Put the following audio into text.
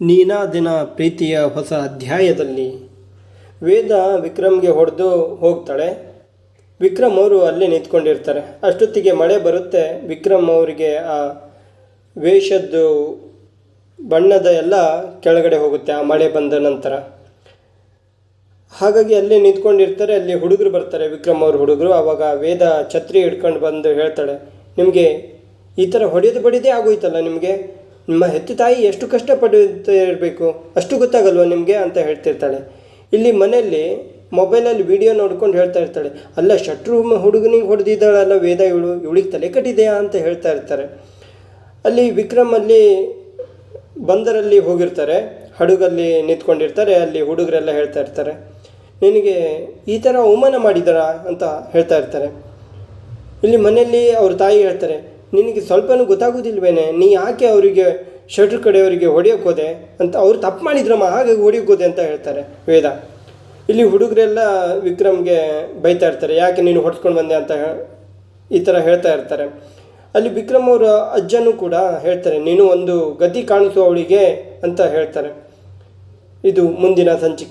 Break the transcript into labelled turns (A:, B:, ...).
A: ನೀನಾದಿನ ಪ್ರೀತಿಯ ಹೊಸ ಅಧ್ಯಾಯದಲ್ಲಿ. ವೇದ ವಿಕ್ರಮ್ಗೆ ಹೊಡೆದು ಹೋಗ್ತಾಳೆ. ವಿಕ್ರಮ್ ಅವರು ಅಲ್ಲೇ ನಿಂತ್ಕೊಂಡಿರ್ತಾರೆ. ಅಷ್ಟೊತ್ತಿಗೆ ಮಳೆ ಬರುತ್ತೆ. ವಿಕ್ರಮ್ ಅವರಿಗೆ ಆ ವೇಷದ್ದು ಬಣ್ಣದ ಎಲ್ಲ ಕೆಳಗಡೆ ಹೋಗುತ್ತೆ ಆ ಮಳೆ ಬಂದ ನಂತರ. ಹಾಗಾಗಿ ಅಲ್ಲೇ ನಿಂತ್ಕೊಂಡಿರ್ತಾರೆ. ಅಲ್ಲಿ ಹುಡುಗರು ಬರ್ತಾರೆ. ವಿಕ್ರಮ್ ಅವ್ರ ಹುಡುಗರು. ಆವಾಗ ವೇದ ಛತ್ರಿ ಹಿಡ್ಕೊಂಡು ಬಂದು ಹೇಳ್ತಾಳೆ, ನಿಮಗೆ ಈ ಥರ ಹೊಡೆದು ಬಡಿದೇ ಆಗೋಯ್ತಲ್ಲ ನಿಮಗೆ? ನಿಮ್ಮ ಹೆತ್ತ ತಾಯಿ ಎಷ್ಟು ಕಷ್ಟಪಡುತ್ತಾ ಇರಬೇಕು ಅಷ್ಟು ಗೊತ್ತಾಗಲ್ವಾ ನಿಮಗೆ ಅಂತ ಹೇಳ್ತಿರ್ತಾಳೆ. ಇಲ್ಲಿ ಮನೆಯಲ್ಲಿ ಮೊಬೈಲಲ್ಲಿ ವಿಡಿಯೋ ನೋಡ್ಕೊಂಡು ಹೇಳ್ತಾ ಇರ್ತಾಳೆ. ಅಲ್ಲ, ಶಟ್ರು ಹುಡುಗನಿಗೆ ಹೊಡೆದಿದ್ದಾಳಲ್ಲ ವೇದ ಇವಳು, ಇವಳಿಗೆ ತಲೆ ಕಟ್ಟಿದೆಯಾ ಅಂತ ಹೇಳ್ತಾ ಇರ್ತಾರೆ. ಅಲ್ಲಿ ವಿಕ್ರಮ್ ಅಲ್ಲಿ ಬಂದರಲ್ಲಿ ಹೋಗಿರ್ತಾರೆ. ಹಡಗಲ್ಲಿ ನಿಂತ್ಕೊಂಡಿರ್ತಾರೆ. ಅಲ್ಲಿ ಹುಡುಗರೆಲ್ಲ ಹೇಳ್ತಾ ಇರ್ತಾರೆ. ನಿನಗೆ ಈ ಥರ ಅವಮಾನ ಮಾಡಿದಾರ ಅಂತ ಹೇಳ್ತಾ ಇರ್ತಾರೆ. ಇಲ್ಲಿ ಮನೆಯಲ್ಲಿ ಅವ್ರ ತಾಯಿ ಹೇಳ್ತಾರೆ ನಿನಗೆ ಸ್ವಲ್ಪನೂ ಗೊತ್ತಾಗೋದಿಲ್ವೇನೆ? ನೀ ಯಾಕೆ ಅವರಿಗೆ ಶಟ್ರ್ ಕಡೆಯವರಿಗೆ ಹೊಡೆಯೋಕ್ಕೋದೆ ಅಂತ ಅವ್ರು ತಪ್ಪು ಮಾಡಿದ್ರಮ್ಮ, ಹಾಗಾಗಿ ಹೊಡೆಯೋಕ್ಕೋದೆ ಅಂತ ಹೇಳ್ತಾರೆ ವೇದ. ಇಲ್ಲಿ ಹುಡುಗರೆಲ್ಲ ವಿಕ್ರಮ್ಗೆ ಬೈತಾ ಇರ್ತಾರೆ, ಯಾಕೆ ನೀನು ಹೊಡ್ಸ್ಕೊಂಡು ಬಂದೆ? ಅಂತ ಈ ಥರ ಹೇಳ್ತಾ ಇರ್ತಾರೆ. ಅಲ್ಲಿ ವಿಕ್ರಮ್ ಅವರ ಅಜ್ಜನೂ ಕೂಡ ಹೇಳ್ತಾರೆ, ನೀನು ಒಂದು ಗತಿ ಕಾಣಿಸು ಅವಳಿಗೆ ಅಂತ ಹೇಳ್ತಾರೆ. ಇದು ಮುಂದಿನ ಸಂಚಿಕೆ.